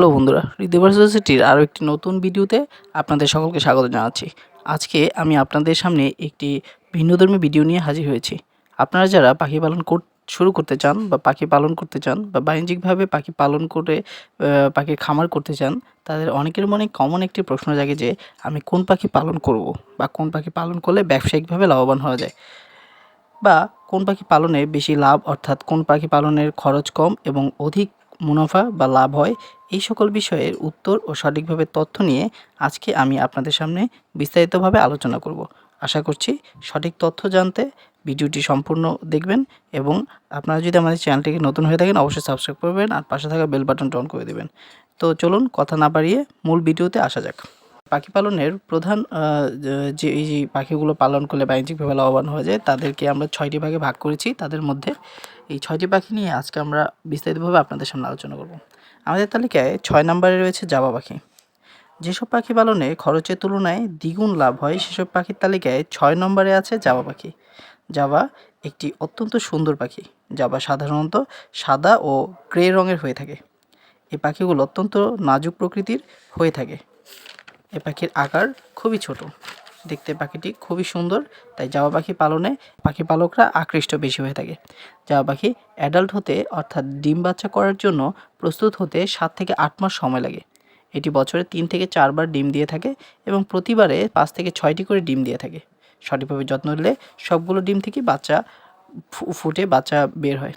Hello বন্ধুরা সোসাইটির আরও একটি নতুন ভিডিওতে আপনাদের সকলকে স্বাগত জানাচ্ছি। আজকে আমি আপনাদের সামনে একটি ভিন্নধর্মী ভিডিও নিয়ে হাজির হয়েছি। আপনারা যারা পাখি পালন কর শুরু করতে চান বা পাখি পালন করতে চান বা বাণিজ্যিকভাবে পাখি পালন করে পাখির খামার করতে চান, তাদের অনেকের মনে কমন একটি প্রশ্ন জাগে যে, আমি কোন পাখি পালন করব বা কোন পাখি পালন করলে ব্যবসায়িকভাবে লাভবান হওয়া যায়? বা কোন পাখি পালনে বেশি লাভ অর্থাৎ কোন পাখি পালনের খরচ কম এবং অধিক মুনাফা বা লাভ হয়, এই সকল বিষয়ের উত্তর ও সঠিকভাবে তথ্য নিয়ে আজকে আমি আপনাদের সামনে বিস্তারিতভাবে আলোচনা করব। আশা করছি সঠিক তথ্য জানতে ভিডিওটি সম্পূর্ণ দেখবেন এবং আপনারা যদি আমাদের চ্যানেলটিকে নতুন হয়ে থাকেন, অবশ্যই সাবস্ক্রাইব করবেন আর পাশে থাকা বেল বাটনটা অন করে দেবেন। তো চলুন কথা না বাড়িয়ে মূল ভিডিওতে আসা যাক। পাখি পালনের প্রধান যে- এই যে পাখিগুলো পালন করলে বাণিজ্যিকভাবে লাভবান হয়ে যায়, তাদেরকে আমরা ছয়টি ভাগে ভাগ করেছি। তাদের মধ্যে এই ছয়টি পাখি নিয়ে আজকে আমরা বিস্তারিতভাবে আপনাদের সামনে আলোচনা করব। আমাদের তালিকায় ছয় নম্বরে রয়েছে জাবা পাখি। যেসব পাখি পালনে খরচের তুলনায় দ্বিগুণ লাভ হয়, সেসব পাখির তালিকায় ছয় নম্বরে আছে জাবা পাখি। জাবা একটি অত্যন্ত সুন্দর পাখি। জাবা সাধারণত সাদা ও গ্রে রঙের হয়ে থাকে। এই পাখিগুলো অত্যন্ত নাজুক প্রকৃতির হয়ে থাকে। এ পাখির আকার খুবই ছোট। দেখতে পাখিটি খুবই সুন্দর, তাই জাবা পাখি পালনে পাখি পালকরা আকৃষ্ট বেশি হয়ে থাকে। জাবা পাখি অ্যাডাল্ট হতে অর্থাৎ ডিম বাচ্চা করার জন্য প্রস্তুত হতে সাত থেকে আট মাস সময় লাগে। এটি বছরে তিন থেকে চারবার ডিম দিয়ে থাকে এবং প্রতিবারে পাঁচ থেকে ছয়টি করে ডিম দিয়ে থাকে। সঠিকভাবে যত্ন নিলে সবগুলো ডিম থেকে বাচ্চা ফুটে বাচ্চা বের হয়।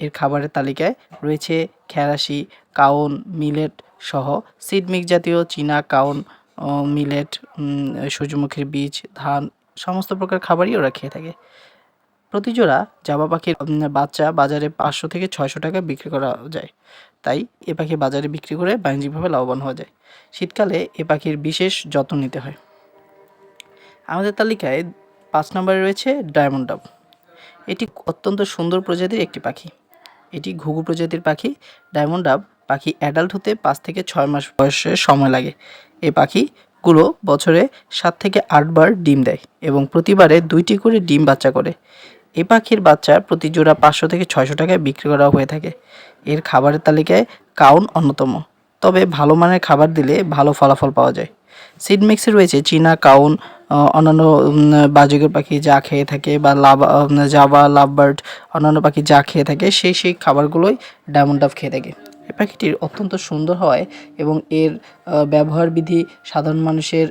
এর খাবারের তালিকায় রয়েছে খেরাশি কাউন মিলেট সহ সিড মিক্স জাতীয় চীনা কাউন মিলেট সূর্যমুখীর বীজ, ধান, সমস্ত প্রকার খাবারই ওরা খেয়ে থাকে। প্রতি জোড়া জাবা পাখির বাচ্চা বাজারে পাঁচশো থেকে ছয়শো টাকা বিক্রি করা যায়। তাই এ পাখি বাজারে বিক্রি করে বাণিজ্যিকভাবে লাভবান হওয়া যায়। শীতকালে এ পাখির বিশেষ যত্ন নিতে হয়। আমাদের তালিকায় পাঁচ নম্বরে রয়েছে ডায়মন্ড ডাব। এটি অত্যন্ত সুন্দর প্রজাতির একটি পাখি। এটি ঘুঘু প্রজাতির পাখি। ডায়মন্ড ডাব পাখি অ্যাডাল্ট হতে পাঁচ থেকে ছয় মাস বয়সের সময় লাগে। এই পাখিগুলো বছরে সাত থেকে আটবার ডিম দেয় এবং প্রতিবারে দুইটি করে ডিম বাচ্চা করে। এ পাখির বাচ্চা প্রতি জোড়া পাঁচশো থেকে ছয়শো টাকায় বিক্রি করা হয়ে থাকে। এর খাবারের তালিকায় কাউন অন্যতম। তবে ভালো মানের খাবার দিলে ভালো ফলাফল পাওয়া যায়। সিড মিক্সে রয়েছে চীনা কাউন অন্যান্য উম, বাজিগর পাখি যা খেয়ে থাকে বা লাভা জাবা লাভবার্ড অন্যান্য পাখি যা খেয়ে থাকে সেই সেই খাবারগুলোই ডায়মন্ড ডাব খেয়ে থাকে। এই পাখিটির অত্যন্ত সুন্দর হয় এবং এর ব্যবহার বিধি সাধারণ মানুষের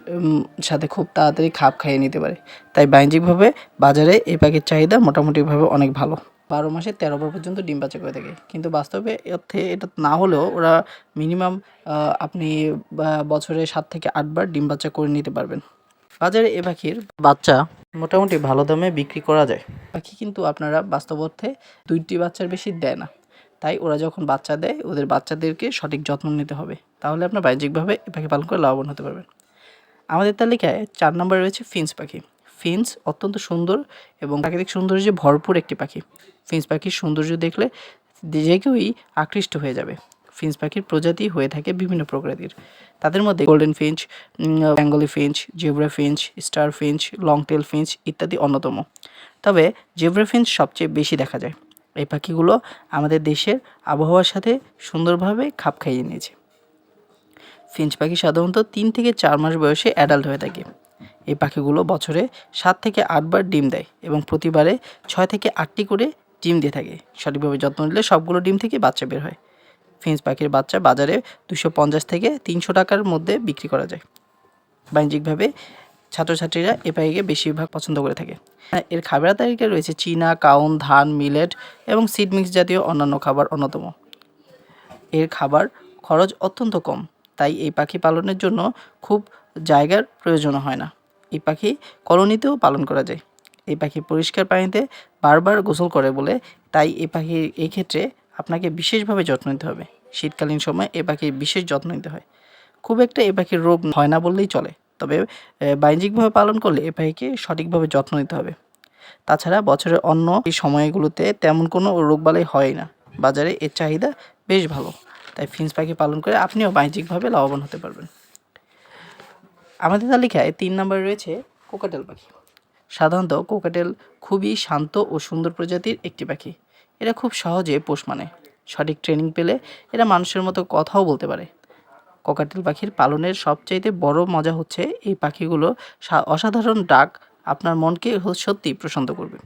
সাথে খুব তাড়াতাড়ি খাপ খাইয়ে নিতে পারে। তাই বাণিজ্যিকভাবে বাজারে এই পাখির চাহিদা মোটামুটিভাবে অনেক ভালো। বারো মাসে তেরো বার পর্যন্ত ডিম বাচ্চা করে থাকে। কিন্তু বাস্তবে অর্থে এটা না হলেও ওরা মিনিমাম আপনি বছরে সাত থেকে আটবার ডিম বাচ্চা করে নিতে পারবেন। বাজারে এ পাখির বাচ্চা মোটামুটি ভালো দামে বিক্রি করা যায়। পাখি কিন্তু আপনারা বাস্তব অর্থে দুইটি বাচ্চার বেশি দেয় না। তাই ওরা যখন বাচ্চা দেয়, ওদের বাচ্চাদেরকে সঠিক যত্ন নিতে হবে। তাহলে আপনার বাণিজ্যিকভাবে এ পাখি পালন করে লাভবান হতে পারবেন। আমাদের তালিকায় চার নম্বরে রয়েছে ফিন্স পাখি। ফিন্স অত্যন্ত সুন্দর এবং প্রাকৃতিক সৌন্দর্যে ভরপুর একটি পাখি। ফিন্স পাখির সৌন্দর্য দেখলে যে কেউই আকৃষ্ট হয়ে যাবে। ফিন্স পাখির প্রজাতি হয়ে থাকে বিভিন্ন প্রকৃতির। তাদের মধ্যে golden finch Bengali finch, zebra finch, star finch long tail finch ইত্যাদি অন্যতম। তবে জেব্রা ফিঞ্চ সবচেয়ে বেশি দেখা যায়। এই পাখিগুলো আমাদের দেশের আবহাওয়ার সাথে সুন্দরভাবে খাপ খাইয়ে নিয়েছে। ফিঞ্চ পাখি সাধারণত তিন থেকে চার মাস বয়সে অ্যাডাল্ট হয়ে থাকে। এই পাখিগুলো বছরে সাত থেকে আটবার ডিম দেয় এবং প্রতিবারে ছয় থেকে আটটি করে ডিম দিয়ে থাকে। সঠিকভাবে যত্ন নিলে সবগুলো ডিম থেকে বাচ্চা বের হয়। ফিঞ্চ পাখির বাচ্চা বাজারে দুশো পঞ্চাশ থেকে তিনশো টাকার মধ্যে বিক্রি করা যায়। বাণিজ্যিকভাবে ছাত্রছাত্রীরা এ পাখিকে বেশিরভাগ পছন্দ করে থাকে। হ্যাঁ, এর খাবারের তালিকায় রয়েছে চীনা কাউন ধান মিলেট এবং সিড মিক্স জাতীয় অন্যান্য খাবার অন্যতম। এর খাবার খরচ অত্যন্ত কম তাই এই পাখি পালনের জন্য খুব জায়গার প্রয়োজন হয় না। এই পাখি কলোনিতেও পালন করা যায়। এই পাখি পরিষ্কার পানিতে বারবার গোসল করে বলে তাই এই পাখির এই ক্ষেত্রে আপনাকে বিশেষভাবে যত্ন নিতে হবে। শীতকালীন সময় এ পাখির বিশেষ যত্ন নিতে হয়। খুব একটা এ পাখির রোগ হয় না বললেই চলে। তবে বাণিজ্যিকভাবে পালন করলে এ পাখিকে সঠিকভাবে যত্ন নিতে হবে। তাছাড়া বছরের অন্য এই সময়গুলোতে তেমন কোনো রোগবালাই হয় না। বাজারে এর চাহিদা বেশ ভালো। তাই ফিন্স পাখি পালন করে আপনিও বাণিজ্যিকভাবে লাভবান হতে পারবেন। আমাদের তালিকায় তিন নম্বরে রয়েছে কোকাটেল পাখি। সাধারণত কোকাটেল খুবই শান্ত ও সুন্দর প্রজাতির একটি পাখি। এরা খুব সহজে পোষ মানে। সঠিক ট্রেনিং পেলে এরা মানুষের মতো কথাও বলতে পারে। ককাটেল পাখির পালনের সবচাইতে বড় মজা হচ্ছে এই পাখিগুলো অসাধারণ ডাক আপনার মনকে সত্যিই প্রশান্ত করবে।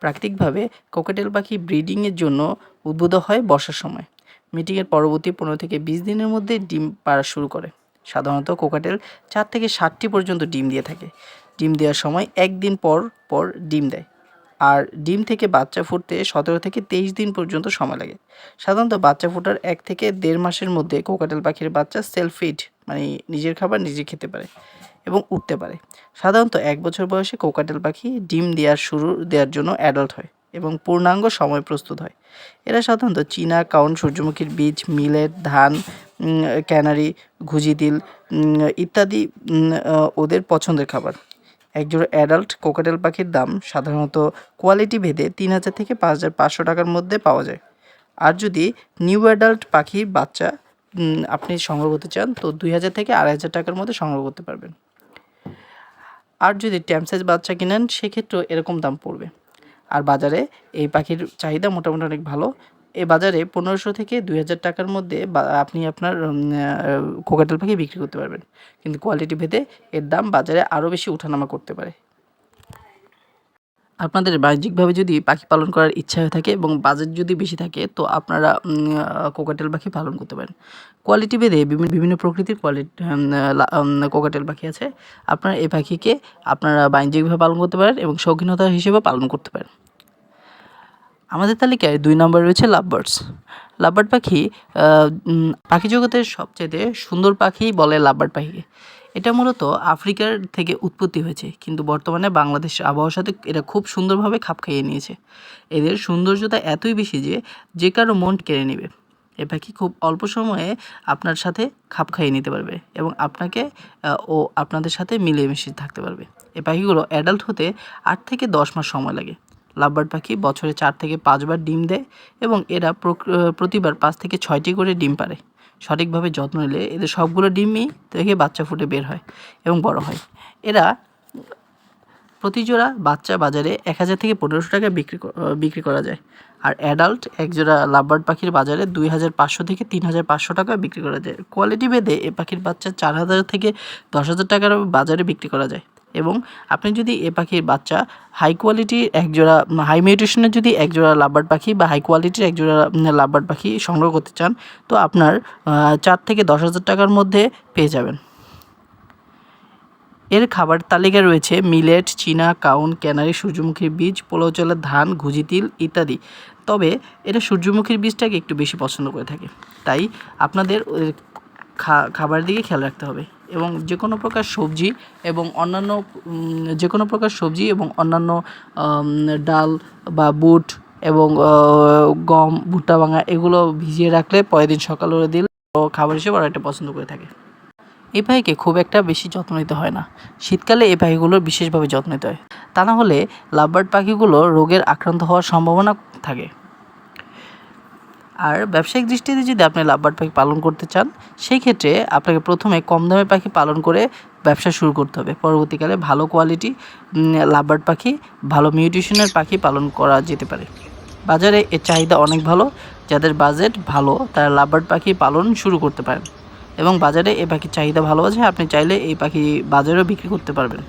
প্রাকৃতিকভাবে কোকাটেল পাখি ব্রিডিংয়ের জন্য উদ্ভূত হয় বর্ষার সময়। মিটিংয়ের পরবর্তী পনেরো থেকে বিশ দিনের মধ্যে ডিম পাড়া শুরু করে। সাধারণত কোকাটেল চার থেকে ষাটটি পর্যন্ত ডিম দিয়ে থাকে। ডিম দেওয়ার সময় একদিন পর পর ডিম দেয়। আর ডিম থেকে বাচ্চা ফুটতে সতেরো থেকে তেইশ দিন পর্যন্ত সময় লাগে। সাধারণত বাচ্চা ফোটার এক থেকে দেড় মাসের মধ্যে কোকাটেল পাখির বাচ্চা সেলফ ফিড মানে নিজের খাবার নিজে খেতে পারে এবং উঠতে পারে। সাধারণত এক বছর বয়সে কোকাটেল পাখি ডিম দেওয়ার শুরু দেওয়ার জন্য অ্যাডাল্ট হয় এবং পূর্ণাঙ্গ সময় প্রস্তুত হয়। এরা সাধারণত চীনা, কাউন, সূর্যমুখীর বীজ, মিলেট, ধান ক্যানারি ঘুজি তিল ইত্যাদি ওদের পছন্দের খাবার। একজোড়া অ্যাডাল্ট কোকাটেল পাখির দাম সাধারণত কোয়ালিটি ভেদে তিন হাজার থেকে পাঁচ হাজার পাঁচশো টাকার মধ্যে পাওয়া যায়। আর যদি নিউ অ্যাডাল্ট পাখির বাচ্চা আপনি সংগ্রহ করতে চান, তো দুই হাজার থেকে আড়াই হাজার টাকার মধ্যে সংগ্রহ করতে পারবেন। আর যদি ট্যাম সাইজ বাচ্চা কিনেন, সেক্ষেত্রেও এরকম দাম পড়বে। আর বাজারে এই পাখির চাহিদা মোটামুটি অনেক ভালো। এই বাজারে পনেরোশো থেকে দুই হাজার টাকার মধ্যে আপনি আপনার কোকাটেল পাখি বিক্রি করতে পারবেন। কিন্তু কোয়ালিটি ভেদে এর দাম বাজারে আরও বেশি ওঠানামা করতে পারে। আপনাদের বাণিজ্যিকভাবে যদি পাখি পালন করার ইচ্ছা হয়ে থাকে এবং বাজেট যদি বেশি থাকে, তো আপনারা কোকাটেল পাখি পালন করতে পারেন। কোয়ালিটি ভেদে বিভিন্ন বিভিন্ন প্রকৃতির কোয়ালিটি কোকাটেল পাখি আছে। আপনারা এই পাখিকে আপনারা বাণিজ্যিকভাবে পালন করতে পারেন এবং শৌখিনতা হিসেবে পালন করতে পারেন। আমাদের তালিকায় দুই নম্বর রয়েছে লাভবার্ডস। লাভবার্ড পাখি পাখি জগতের সবচেয়ে সুন্দর পাখি বলে লাভবার্ড পাখিকে। এটা মূলত আফ্রিকার থেকে উৎপত্তি হয়েছে, কিন্তু বর্তমানে বাংলাদেশ আবহাওয়ার সাথে এরা খুব সুন্দরভাবে খাপ খাইয়ে নিয়েছে। এদের সৌন্দর্যতা এতই বেশি যে যে কারও মন কেড়ে নেবে। এ পাখি খুব অল্প সময়ে আপনার সাথে খাপ খাইয়ে নিতে পারবে এবং আপনাকে ও আপনাদের সাথে মিলেমিশে থাকতে পারবে। এ পাখিগুলো অ্যাডাল্ট হতে আট থেকে দশ মাস সময় লাগে। লাভবার্ড পাখি বছরে চার থেকে পাঁচবার ডিম দেয় এবং এরা প্রতিবার পাঁচ থেকে ছয়টি করে ডিম পারে সঠিকভাবে যত্ন নিলে এদের সবগুলো ডিমই থেকে বাচ্চা ফুটে বের হয় এবং বড় হয়। এরা প্রতি জোড়া বাচ্চা বাজারে এক হাজার থেকে পনেরোশো টাকা বিক্রি বিক্রি করা যায়। আর অ্যাডাল্ট এক জোড়া লাভবার্ড পাখির বাজারে দুই হাজার পাঁচশো থেকে তিন হাজার পাঁচশো টাকা বিক্রি করা যায়। কোয়ালিটি ভেদে এ পাখির বাচ্চা চার হাজার থেকে দশ হাজার টাকার বাজারে বিক্রি করা যায়। এবং আপনি যদি এ পাখির বাচ্চা হাই কোয়ালিটির এক জোড়া হাই মিউটেশনের যদি এক জোড়া লাভবার্ড পাখি বা হাই কোয়ালিটির এক জোড়া লাভবার্ড পাখি সংগ্রহ করতে চান, তো আপনার চার থেকে দশ হাজার টাকার মধ্যে পেয়ে যাবেন। এর খাবার তালিকায় রয়েছে মিলেট, চীনা, কাউন, ক্যানারি, সূর্যমুখীর বীজ, পোলাও চালের ধান ঘুজি তিল ইত্যাদি। তবে এটা সূর্যমুখীর বীজটাকে একটু বেশি পছন্দ করে থাকে। তাই আপনাদের খাবারের দিকে খেয়াল রাখতে হবে। এবং যে কোনো প্রকার সবজি এবং অন্যান্য যে কোনো প্রকার সবজি এবং অন্যান্য ডাল বা বুট এবং গম, ভুট্টা, ভাঙা এগুলো ভিজিয়ে রাখলে পরের দিন সকালে ওরা দিলে খাবার হিসেবে ওরা এটা পছন্দ করে থাকে। এই পাখিকে খুব একটা বেশি যত্ন নিতে হয় না। শীতকালে এই পাখিগুলোর বিশেষভাবে যত্ন নিতে হয়। তা না হলে লাভবার্ড পাখিগুলো রোগের আক্রান্ত হওয়ার সম্ভাবনা থাকে। আর ব্যবসায়িক দৃষ্টিতে যদি আপনি লাভবার্ড পাখি পালন করতে চান, সেই ক্ষেত্রে আপনাকে প্রথমে কম দামে পাখি পালন করে ব্যবসা শুরু করতে হবে। পরবর্তীকালে ভালো কোয়ালিটি লাভবার্ড পাখি, ভালো মিউটেশনের পাখি পালন করা যেতে পারে। বাজারে এর চাহিদা অনেক ভালো, যাদের বাজেট ভালো, তারা লাভবার্ড পাখি পালন শুরু করতে পারেন। এবং বাজারে এই পাখির চাহিদা ভালো আছে, আপনি চাইলে এই পাখি বাজারেও বিক্রি করতে পারবেন।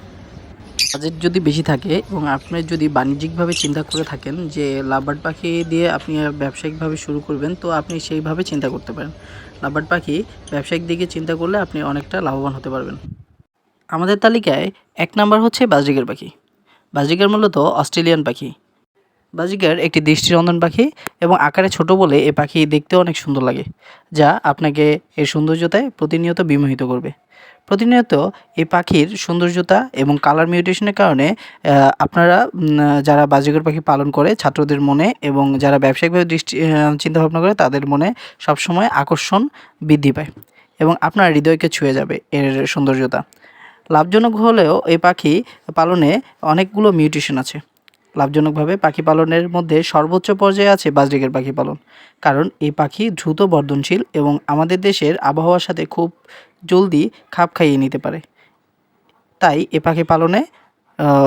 বাজেট যদি বেশি থাকে এবং আপনি যদি বাণিজ্যিকভাবে চিন্তা করে থাকেন যে লাভবার্ড পাখি দিয়ে আপনি ব্যবসায়িকভাবে শুরু করবেন, তো আপনি সেইভাবে চিন্তা করতে পারেন। লাভবার্ড পাখি ব্যবসায়িক দিকে চিন্তা করলে আপনি অনেকটা লাভবান হতে পারবেন। আমাদের তালিকায় এক নাম্বার হচ্ছে বাজরিকার পাখি। বাজরিকার মূলত অস্ট্রেলিয়ান পাখি। বাজিকার একটি দৃষ্টিনন্দন পাখি এবং আকারে ছোট বলে এ পাখি দেখতেও অনেক সুন্দর লাগে, যা আপনাকে এর সৌন্দর্যতায় প্রতিনিয়ত বিমোহিত করবে। প্রতিনিয়ত এই পাখির সৌন্দর্যতা এবং কালার মিউটেশনের কারণে আপনারা যারা বাজিকর পাখি পালন করে, ছাত্রদের মনে এবং যারা ব্যবসায়িকভাবে দৃষ্টি চিন্তাভাবনা করে, তাদের মনে সবসময় আকর্ষণ বৃদ্ধি পায় এবং আপনার হৃদয়কে ছুঁয়ে যাবে এর সৌন্দর্যতা। লাভজনক হলেও এই পাখি পালনে অনেকগুলো মিউটেশন আছে। লাভজনকভাবে পাখি পালনের মধ্যে সর্বোচ্চ পর্যায়ে আছে বাজরিকের পাখি পালন। কারণ এই পাখি দ্রুত বর্ধনশীল এবং আমাদের দেশের আবহাওয়ার সাথে খুব জলদি খাপ খাইয়ে নিতে পারে। তাই এ পাখি পালনে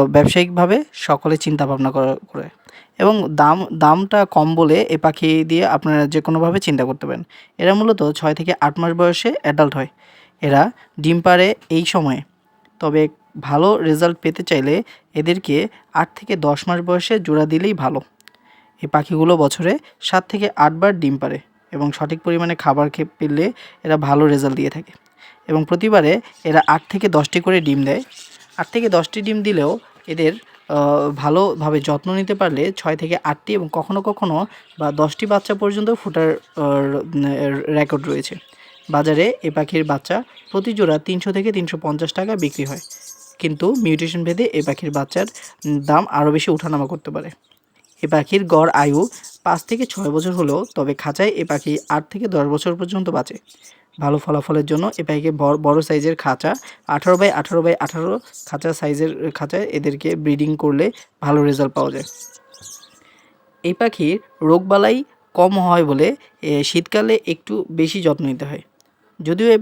ব্যবসায়িকভাবে সকলে চিন্তা ভাবনা করা- এবং দাম, দামটা কম বলে এ পাখি দিয়ে আপনারা যে কোনোভাবে চিন্তা করতে পারেন। এরা মূলত ছয় থেকে আট মাস বয়সে অ্যাডাল্ট হয়। এরা ডিম পাড়ে এই সময়ে। তবে ভালো রেজাল্ট পেতে চাইলে এদেরকে আট থেকে দশ মাস বয়সে জোড়া দিলেই ভালো। এই পাখিগুলো বছরে সাত থেকে আটবার ডিম পারে এবং সঠিক পরিমাণে খাবার খেয়ে পেলে এরা ভালো রেজাল্ট দিয়ে থাকে এবং প্রতিবারে এরা আট থেকে দশটি করে ডিম দেয়। আট থেকে দশটি ডিম দিলেও এদের ভালোভাবে যত্ন নিতে পারলে ছয় থেকে আটটি এবং কখনো কখনো বা দশটি বাচ্চা পর্যন্ত ফোটার রেকর্ড রয়েছে। বাজারে এ পাখির বাচ্চা প্রতি জোড়া তিনশো থেকে তিনশো পঞ্চাশ টাকা বিক্রি হয়। কিন্তু মিউটেশন ভেদে এ পাখির বাচ্চার দাম আরও বেশি ওঠানামা করতে পারে। এ পাখির গড় আয়ু পাঁচ থেকে ছয় বছর হলেও তবে খাঁচায় এ পাখি আট থেকে দশ বছর পর্যন্ত বাঁচে। ভালো ফলাফলের জন্য এ পাখিকে বড় সাইজের খাঁচা, আঠারো বাই আঠারো বাই আঠারো খাঁচা সাইজের খাঁচায় এদেরকে ব্রিডিং করলে ভালো রেজাল্ট পাওয়া যায়। এই পাখির রোগবালাই কম হয় বলে শীতকালে একটু বেশি যত্ন নিতে হয়। যদিও এই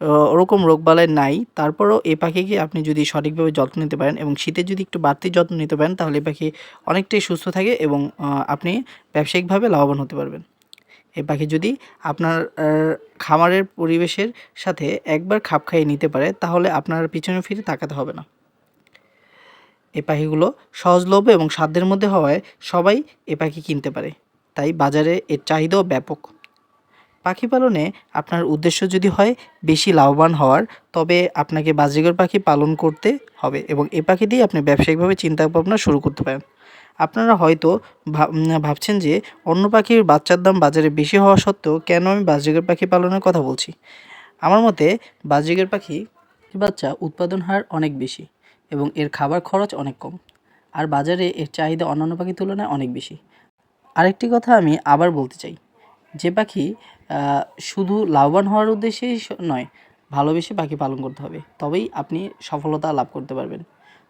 আহ, ওরকম রোগবালাই নাই তারপরও এই পাখিকে আপনি যদি সঠিকভাবে যত্ন নিতে পারেন এবং শীতে যদি একটু বাড়তি যত্ন নিতে পারেন তাহলে এই পাখি অনেকটাই সুস্থ থাকে এবং আপনি ব্যবসায়িকভাবে লাভবান হতে পারবেন। এই পাখি যদি আপনার খামারের পরিবেশের সাথে একবার খাপ খাইয়ে নিতে পারে তাহলে আপনার পিছনে ফিরে তাকাতে হবে না। এই পাখিগুলো সহজলভ্য এবং সাধ্যের মধ্যে হওয়ায় সবাই এ পাখি কিনতে পারে। তাই বাজারে এর চাহিদাও ব্যাপক। পাখি পালনে আপনার উদ্দেশ্য যদি হয় বেশি লাভবান হওয়ার, তবে আপনাকে বাজিগর পাখি পালন করতে হবে এবং এ পাখি দিয়ে আপনি ব্যবসায়িকভাবে চিন্তা ভাবনা শুরু করতে পারেন। আপনারা হয়তো ভাবছেন যে অন্য পাখির বাচ্চার দাম বাজারে বেশি হওয়া সত্ত্বেও কেন আমি বাজিগর পাখি পালনের কথা বলছি? আমার মতে বাজিগর পাখি বাচ্চা উৎপাদন হার অনেক বেশি এবং এর খাবার খরচ অনেক কম। আর বাজারে এর চাহিদা অন্যান্য পাখির তুলনায় অনেক বেশি। আরেকটি কথা আমি আবার বলতে চাই। যে পাখি শুধু লাভবান হওয়ার উদ্দেশ্যেই নয়, ভালোবেসে পাখি পালন করতে হবে। তবেই আপনি সফলতা লাভ করতে পারবেন।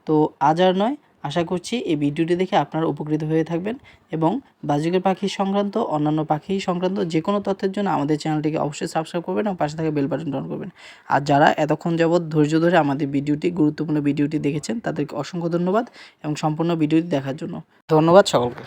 তো আজ আর নয়, আশা করছি এই ভিডিওটি দেখে আপনারা উপকৃত হয়ে থাকবেন এবং বাজিকের পাখি সংক্রান্ত, অন্যান্য পাখি সংক্রান্ত যে কোনো তথ্যের জন্য আমাদের চ্যানেলটিকে অবশ্যই সাবস্ক্রাইব করবেন এবং পাশে থাকা বেল বাটন অন করবেন। আর যারা এতক্ষণ যাবৎ ধৈর্য ধরে আমাদের ভিডিওটি, গুরুত্বপূর্ণ ভিডিওটি দেখেছেন, তাদেরকে অসংখ্য ধন্যবাদ এবং সম্পূর্ণ ভিডিওটি দেখার জন্য। ধন্যবাদ সকলকে।